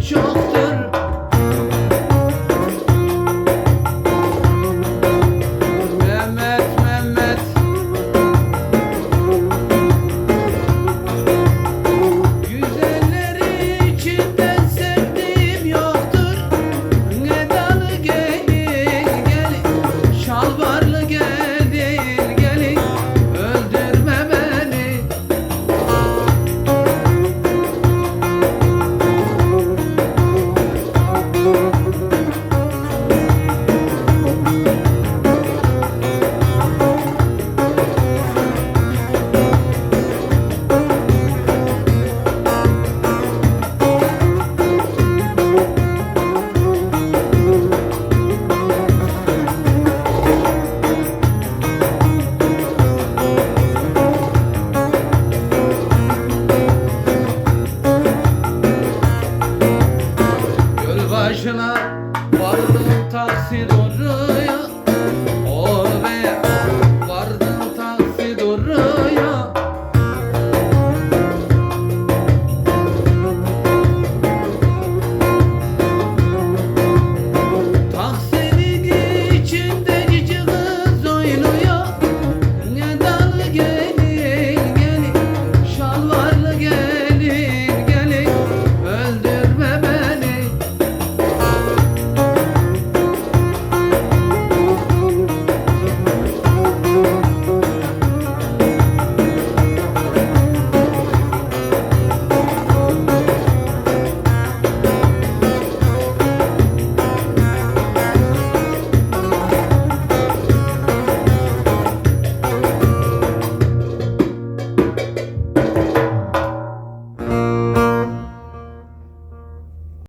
çoktur. acılar Vardım tersi doğru